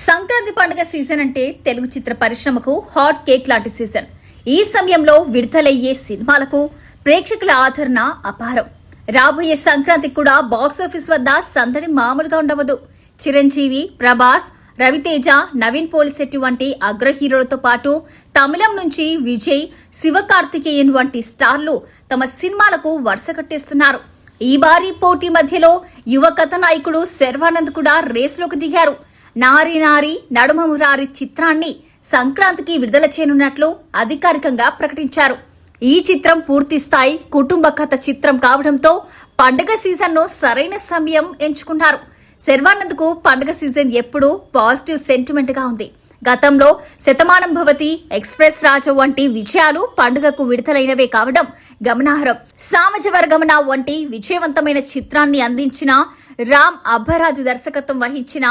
సంక్రాంతి పండుగ సీజన్ అంటే తెలుగు చిత్ర పరిశ్రమకు హాట్ కేక్ లాంటి సీజన్. ఈ సమయంలో విడుదలయ్యే సినిమాలకు ప్రేక్షకుల ఆదరణ అపారం. రాబోయే సంక్రాంతికి కూడా బాక్సాఫీస్ వద్ద సందడి మామూలుగా ఉండవదు. చిరంజీవి ప్రభాస్ రవితేజ నవీన్ పోలిశెట్టి వంటి అగ్ర హీరోలతో పాటు తమిళం నుంచి విజయ్ శివకార్తికేయన్ వంటి స్టార్లు తమ సినిమాలకు వరుస కట్టేస్తున్నారు. ఈ భారీ పోటీ మధ్యలో యువ కథానాయకుడు శర్వానంద్ కూడా రేసులోకి దిగారు. నారి నారి నడుమ మురారి చిత్రాన్ని సంక్రాంతికి విడుదల చేయనున్నట్లు అధికారికంగా ప్రకటించారు. ఈ చిత్రం పూర్తి స్థాయి కుటుంబ కథ చిత్రం కావడంతో పండుగ సీజన్ను సరైన సమయం ఎంచుకున్నారు. శర్వానంద్కు పండుగ సీజన్ ఎప్పుడూ పాజిటివ్ సెంటిమెంట్గా ఉంది. గతంలో శతమానం భవతి ఎక్స్ప్రెస్ రాజు వంటి విజయాలు పండుగకు విడుదలైనవే కావడం గమనార్హం. సామజ వర్గమన వంటి విజయవంతమైన చిత్రాన్ని అందించిన రామ్ అబ్బరాజు దర్శకత్వం వహించిన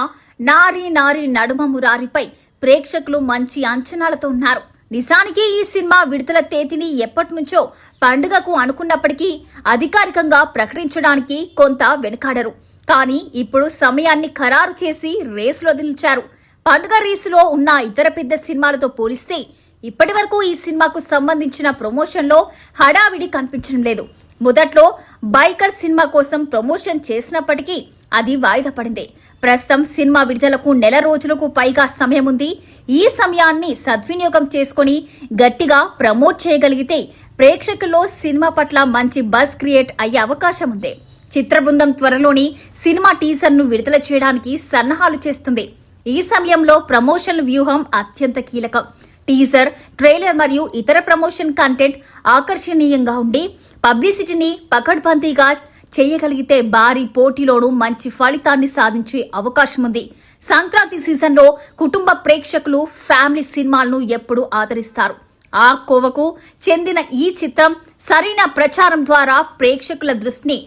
నారీ నారీ నడుమ మురారిపై ప్రేక్షకులు మంచి అంచనాలతో ఉన్నారు. నిజానికి ఈ సినిమా విడుదల తేదీని ఎప్పటి నుంచో పండుగకు అనుకున్నప్పటికీ అధికారికంగా ప్రకటించడానికి కొంత వెనుకాడరు. కానీ ఇప్పుడు సమయాన్ని ఖరారు చేసి రేసులో దిల్చారు పండుగ రేసులో ఉన్న ఇతర పెద్ద సినిమాలతో పోలిస్తే ఇప్పటి వరకు ఈ సినిమాకు సంబంధించిన ప్రమోషన్లో హడావిడి కనిపించడం లేదు. మొదట్లో బైకర్ సినిమా కోసం ప్రమోషన్ చేసినప్పటికీ అది వాయిదా పడింది. ప్రస్తుతం సినిమా విడుదలకు నెల రోజులకు పైగా సమయం ఉంది. ఈ సమయాన్ని సద్వినియోగం చేసుకొని గట్టిగా ప్రమోట్ చేయగలిగితే ప్రేక్షకుల్లో సినిమా పట్ల మంచి బస్ క్రియేట్ అయ్యే అవకాశం ఉంది. చిత్ర బృందం త్వరలోని సినిమా టీజర్ను విడుదల చేయడానికి సన్నాహాలు చేస్తుంది. ఈ సమయంలో ప్రమోషన్ వ్యూహం అత్యంత కీలకం. టీజర్ ట్రైలర్ మరియు ఇతర ప్రమోషన్ కంటెంట్ ఆకర్షణీయంగా ఉండి పబ్లిసిటీని పకడ్బందీగా చేయగలిగితే భారీ పోటీలోనూ మంచి ఫలితాన్ని సాధించే అవకాశం ఉంది. సంక్రాంతి సీజన్లో కుటుంబ ప్రేక్షకులు ఫ్యామిలీ సినిమాలను ఎప్పుడూ ఆదరిస్తారు. ఆ కోవకు చెందిన ఈ చిత్రం సరైన ప్రచారం ద్వారా ప్రేక్షకుల దృష్టిని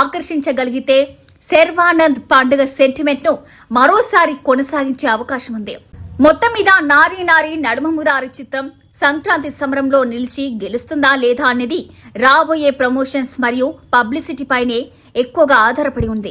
ఆకర్షించగలిగితే శర్వానంద్ పండుగ సెంటిమెంట్ను మరోసారి కొనసాగించే అవకాశం ఉంది. మొత్తం మీద నారీ నారీ నడుమ మురారి చిత్రం సంక్రాంతి సమరంలో నిలిచి గెలుస్తుందా లేదా అనేది రాబోయే ప్రమోషన్స్ మరియు పబ్లిసిటీ పైనే ఎక్కువగా ఆధారపడి ఉంది.